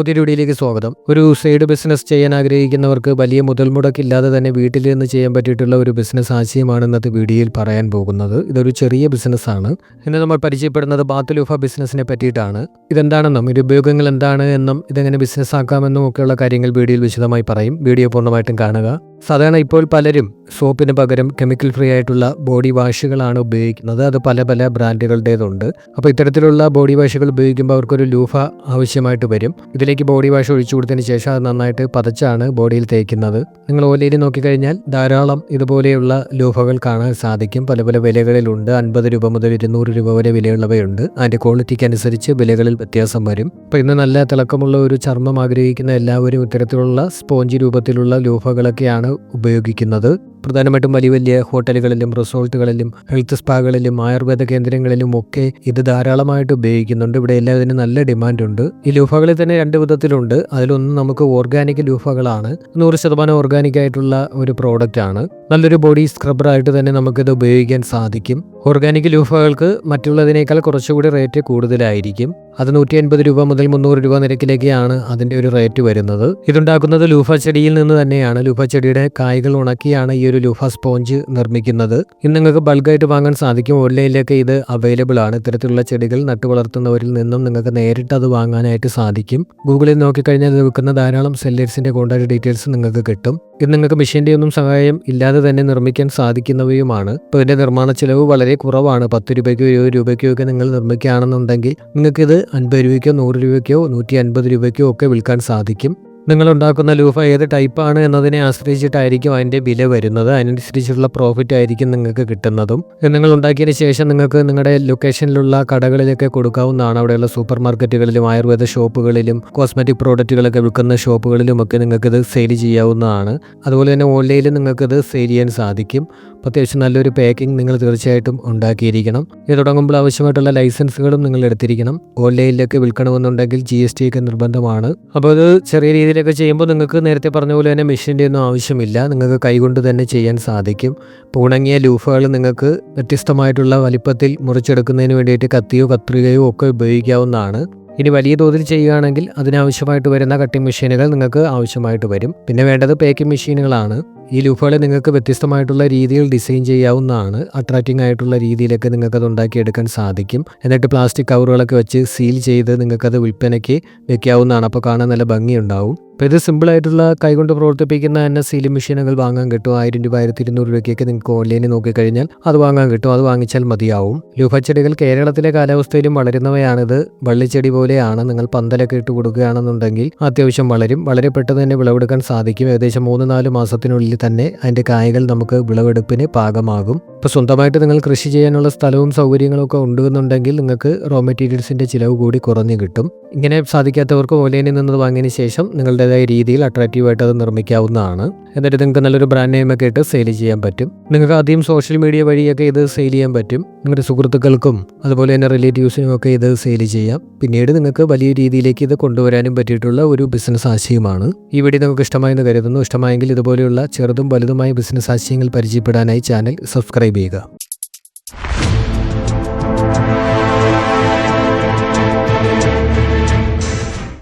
പുതിയ വീഡിയോയിലേക്ക് സ്വാഗതം. ഒരു സൈഡ് ബിസിനസ് ചെയ്യാൻ ആഗ്രഹിക്കുന്നവർക്ക് വലിയ മുതൽ മുടക്കില്ലാതെ തന്നെ വീട്ടിലിരുന്ന് ചെയ്യാൻ പറ്റിയിട്ടുള്ള ഒരു ബിസിനസ് ആശയമാണ് ഇന്നത്തെ വീഡിയോയിൽ പറയാൻ പോകുന്നത്. ഇതൊരു ചെറിയ ബിസിനസ്സാണ്. ഇന്ന് നമ്മൾ പരിചയപ്പെടുന്നത് ബാത്തുലൂഫ ബിസിനസ്സിനെ പറ്റിയിട്ടാണ്. ഇതെന്താണെന്നും ഇത് ഉപയോഗങ്ങൾ എന്താണ് എന്നും ഇതെങ്ങനെ ബിസിനസ് ആക്കാമെന്നും ഒക്കെയുള്ള കാര്യങ്ങൾ വീഡിയോയിൽ വിശദമായി പറയും. വീഡിയോ പൂർണമായിട്ടും കാണുക. സാധാരണ ഇപ്പോൾ പലരും സോപ്പിന് പകരം കെമിക്കൽ ഫ്രീ ആയിട്ടുള്ള ബോഡി വാഷുകളാണ് ഉപയോഗിക്കുന്നത്. അത് പല പല ബ്രാൻഡുകളുടേതുണ്ട്. അപ്പോൾ ഇത്തരത്തിലുള്ള ബോഡി വാഷുകൾ ഉപയോഗിക്കുമ്പോൾ അവർക്കൊരു ലൂഫ ആവശ്യമായിട്ട് വരും. ഇതിലേക്ക് ബോഡി വാഷ് ഒഴിച്ചു കൊടുത്തതിന് ശേഷം അത് നന്നായിട്ട് പതച്ചാണ് ബോഡിയിൽ തേക്കുന്നത്. നിങ്ങൾ ഓലയിൽ നോക്കിക്കഴിഞ്ഞാൽ ധാരാളം ഇതുപോലെയുള്ള ലൂഫകൾ കാണാൻ സാധിക്കും. പല പല വിലകളിലുണ്ട്. അൻപത് രൂപ മുതൽ ഇരുന്നൂറ് രൂപ വരെ വിലയുള്ളവയുണ്ട്. അതിന്റെ ക്വാളിറ്റിക്ക് അനുസരിച്ച് വിലകളിൽ വ്യത്യാസം വരും. അപ്പോൾ ഇന്ന് നല്ല തിളക്കമുള്ള ഒരു ചർമ്മം ആഗ്രഹിക്കുന്ന എല്ലാവരും ഇത്തരത്തിലുള്ള സ്പോഞ്ച് രൂപത്തിലുള്ള ലൂഫകളൊക്കെയാണ് ഉപയോഗിക്കുന്നത് പ്രധാനമായിട്ടും വലിയ വലിയ ഹോട്ടലുകളിലും റിസോർട്ടുകളിലും ഹെൽത്ത് സ്പാകളിലും ആയുർവേദ കേന്ദ്രങ്ങളിലും ഒക്കെ ഇത് ധാരാളമായിട്ട് ഉപയോഗിക്കുന്നുണ്ട്. ഇവിടെ എല്ലാത്തിനും നല്ല ഡിമാൻഡുണ്ട്. ഈ ലൂഫകളിൽ തന്നെ രണ്ട് വിധത്തിലുണ്ട്. അതിലൊന്ന് നമുക്ക് ഓർഗാനിക് ലൂഫകളാണ്. നൂറ് ശതമാനം ഓർഗാനിക് ആയിട്ടുള്ള ഒരു പ്രോഡക്റ്റ് ആണ്. നല്ലൊരു ബോഡി സ്ക്രബറായിട്ട് തന്നെ നമുക്കിത് ഉപയോഗിക്കാൻ സാധിക്കും. ഓർഗാനിക് ലൂഫകൾക്ക് മറ്റുള്ളതിനേക്കാൾ കുറച്ചുകൂടി റേറ്റ് കൂടുതലായിരിക്കും. അത് നൂറ്റി അൻപത് രൂപ മുതൽ മുന്നൂറ് രൂപ നിരക്കിലേക്കാണ് അതിന്റെ ഒരു റേറ്റ് വരുന്നത്. ഇതുണ്ടാക്കുന്നത് ലൂഫ ചെടിയിൽ നിന്ന് തന്നെയാണ്. ലൂഫ ചെടിയുടെ കായ്കൾ ഉണക്കിയാണ് ഈ ഒരു ലൂഫ സ്പോഞ്ച് നിർമ്മിക്കുന്നത്. ഇന്ന് നിങ്ങൾക്ക് ബൾക്കായിട്ട് വാങ്ങാൻ സാധിക്കും. ഓൺലൈനിലൊക്കെ ഇത് അവൈലബിൾ ആണ്. ഇത്തരത്തിലുള്ള ചെടികൾ നട്ടു വളർത്തുന്നവരിൽ നിന്നും നിങ്ങൾക്ക് നേരിട്ട് അത് വാങ്ങാനായിട്ട് സാധിക്കും. ഗൂഗിളിൽ നോക്കിക്കഴിഞ്ഞാൽ ഇത് വിൽക്കുന്ന ധാരാളം സെല്ലേഴ്സിന്റെ കോൺടാക്ട് ഡീറ്റെയിൽസ് നിങ്ങൾക്ക് കിട്ടും. ഇത് നിങ്ങൾക്ക് മെഷീന്റെ ഒന്നും സഹായം ഇല്ലാതെ തന്നെ നിർമ്മിക്കാൻ സാധിക്കുന്നവയുമാണ്. ഇപ്പോൾ ഇതിന്റെ നിർമ്മാണ ചെലവ് വളരെ കുറവാണ്. പത്ത് രൂപയ്ക്കോ ഇരുപത് രൂപയ്ക്കോ ഒക്കെ നിങ്ങൾ നിർമ്മിക്കുകയാണെന്നുണ്ടെങ്കിൽ നിങ്ങൾക്കിത് അൻപത് രൂപയ്ക്കോ നൂറ് രൂപയ്ക്കോ നൂറ്റി അൻപത് രൂപയ്ക്കോ ഒക്കെ വിൽക്കാൻ സാധിക്കും. നിങ്ങൾ ഉണ്ടാക്കുന്ന ലൂഫ ഏത് ടൈപ്പാണ് എന്നതിനെ ആശ്രയിച്ചിട്ടായിരിക്കും അതിന്റെ വില വരുന്നത്. അതിനനുസരിച്ചുള്ള പ്രോഫിറ്റ് ആയിരിക്കും നിങ്ങൾക്ക് കിട്ടുന്നതും. നിങ്ങൾ ഉണ്ടാക്കിയതിന് ശേഷം നിങ്ങൾക്ക് നിങ്ങളുടെ ലൊക്കേഷനിലുള്ള കടകളിലൊക്കെ കൊടുക്കാവുന്നതാണ്. അവിടെയുള്ള സൂപ്പർ മാർക്കറ്റുകളിലും ആയുർവേദ ഷോപ്പുകളിലും കോസ്മെറ്റിക് പ്രോഡക്റ്റുകളൊക്കെ വിൽക്കുന്ന ഷോപ്പുകളിലുമൊക്കെ നിങ്ങൾക്കിത് സെയിൽ ചെയ്യാവുന്നതാണ്. അതുപോലെ തന്നെ ഓൺലൈനിൽ നിങ്ങൾക്കിത് സെയിൽ ചെയ്യാൻ സാധിക്കും. അപ്പോൾ അത്യാവശ്യം നല്ലൊരു പാക്കിംഗ് നിങ്ങൾ തീർച്ചയായിട്ടും ഉണ്ടാക്കിയിരിക്കണം. ഇത് തുടങ്ങുമ്പോൾ ആവശ്യമായിട്ടുള്ള ലൈസൻസുകളും നിങ്ങൾ എടുത്തിരിക്കണം. ഓൺലൈനിലൊക്കെ വിൽക്കണമെന്നുണ്ടെങ്കിൽ ജി എസ് ടി ഒക്കെ നിർബന്ധമാണ്. അപ്പോൾ അത് ചെറിയ രീതിയിലൊക്കെ ചെയ്യുമ്പോൾ നിങ്ങൾക്ക് നേരത്തെ പറഞ്ഞ പോലെ തന്നെ മെഷീന്റെ ഒന്നും ആവശ്യമില്ല. നിങ്ങൾക്ക് കൈകൊണ്ട് തന്നെ ചെയ്യാൻ സാധിക്കും. ഇപ്പോൾ ഉണങ്ങിയ ലൂഫകൾ നിങ്ങൾക്ക് വ്യത്യസ്തമായിട്ടുള്ള വലിപ്പത്തിൽ മുറിച്ചെടുക്കുന്നതിന് വേണ്ടിയിട്ട് കത്തിയോ കത്രികയോ ഒക്കെ ഉപയോഗിക്കാവുന്നതാണ്. ഇനി വലിയ തോതിൽ ചെയ്യുകയാണെങ്കിൽ അതിനാവശ്യമായിട്ട് വരുന്ന കട്ടിംഗ് മെഷീനുകൾ നിങ്ങൾക്ക് ആവശ്യമായിട്ട് വരും. പിന്നെ വേണ്ടത് പേക്കിംഗ് മെഷീനുകളാണ് ഈ ലൂഫുകളെ നിങ്ങൾക്ക് വ്യത്യസ്തമായിട്ടുള്ള രീതിയിൽ ഡിസൈൻ ചെയ്യാവുന്നതാണ്. അട്രാക്റ്റിംഗ് ആയിട്ടുള്ള രീതിയിലൊക്കെ നിങ്ങൾക്കത് ഉണ്ടാക്കിയെടുക്കാൻ സാധിക്കും. എന്നിട്ട് പ്ലാസ്റ്റിക് കവറുകളൊക്കെ വെച്ച് സീൽ ചെയ്ത് നിങ്ങൾക്കത് വിൽപ്പനയ്ക്ക് വെക്കാവുന്നതാണ്. അപ്പോൾ കാണാൻ നല്ല ഭംഗിയുണ്ടാവും. അപ്പോൾ ഇത് സിമ്പിളായിട്ടുള്ള കൈകൊണ്ട് പ്രവർത്തിപ്പിക്കുന്ന തന്നെ സീലിംഗ് മെഷീനുകൾ വാങ്ങാൻ കിട്ടും. ആയിരം രൂപ ആയിരത്തി ഇരുന്നൂറ് രൂപയ്ക്കൊക്കെ നിങ്ങൾക്ക് ഓൺലൈനിൽ നോക്കിക്കഴിഞ്ഞാൽ അത് വാങ്ങാൻ കിട്ടും. അത് വാങ്ങിച്ചാൽ മതിയാവും. ലൂഫച്ചെടികൾ കേരളത്തിലെ കാലാവസ്ഥയിലും വളരുന്നവയാണിത്. വള്ളിച്ചെടി പോലെയാണ്. നിങ്ങൾ പന്തലൊക്കെ ഇട്ട് കൊടുക്കുകയാണെന്നുണ്ടെങ്കിൽ അത്യാവശ്യം വളരും. വളരെ പെട്ടെന്ന് തന്നെ വിളവെടുക്കാൻ സാധിക്കും. ഏകദേശം മൂന്ന് നാല് മാസത്തിനുള്ളിൽ തന്നെ അതിന്റെ കായകൾ നമുക്ക് വിളവെടുപ്പിന് പാകമാകും. ഇപ്പോൾ സ്വന്തമായിട്ട് നിങ്ങൾ കൃഷി ചെയ്യാനുള്ള സ്ഥലവും സൗകര്യങ്ങളും ഒക്കെ ഉണ്ടെന്നുണ്ടെങ്കിൽ നിങ്ങൾക്ക് റോ മെറ്റീരിയൽസിന്റെ ചിലവ് കൂടി കുറഞ്ഞു കിട്ടും. ഇങ്ങനെ സാധിക്കാത്തവർക്ക് ഓൺലൈനിൽ നിന്ന് വാങ്ങിയതിന് ശേഷം നിങ്ങളുടേതായ രീതിയിൽ അട്രാക്റ്റീവായിട്ട് അത് നിർമ്മിക്കാവുന്നതാണ്. എന്നിട്ട് നിങ്ങൾക്ക് നല്ലൊരു ബ്രാൻഡ് നെയിമൊക്കെ ഇട്ട് സെയിൽ ചെയ്യാൻ പറ്റും. നിങ്ങൾക്ക് ആദ്യം സോഷ്യൽ മീഡിയ വഴിയൊക്കെ ഇത് സെയിൽ ചെയ്യാൻ പറ്റും. നിങ്ങളുടെ സുഹൃത്തുക്കൾക്കും അതുപോലെ തന്നെ റിലേറ്റീവ്സിനും ഒക്കെ ഇത് സെയിൽ ചെയ്യാം. പിന്നീട് നിങ്ങൾക്ക് വലിയ രീതിയിലേക്ക് ഇത് കൊണ്ടുവരാനും പറ്റിയിട്ടുള്ള ഒരു ബിസിനസ് ആശയമാണ്. ഈ വീഡിയോ നിങ്ങൾക്ക് ഇഷ്ടമായെന്ന് കരുതുന്നു. ഇഷ്ടമായെങ്കിൽ ഇതുപോലെയുള്ള ചെറുതും വലുതുമായ ബിസിനസ് ആശയങ്ങൾ പരിചയപ്പെടാനായി ചാനൽ സബ്സ്ക്രൈബ് ചെയ്യുക.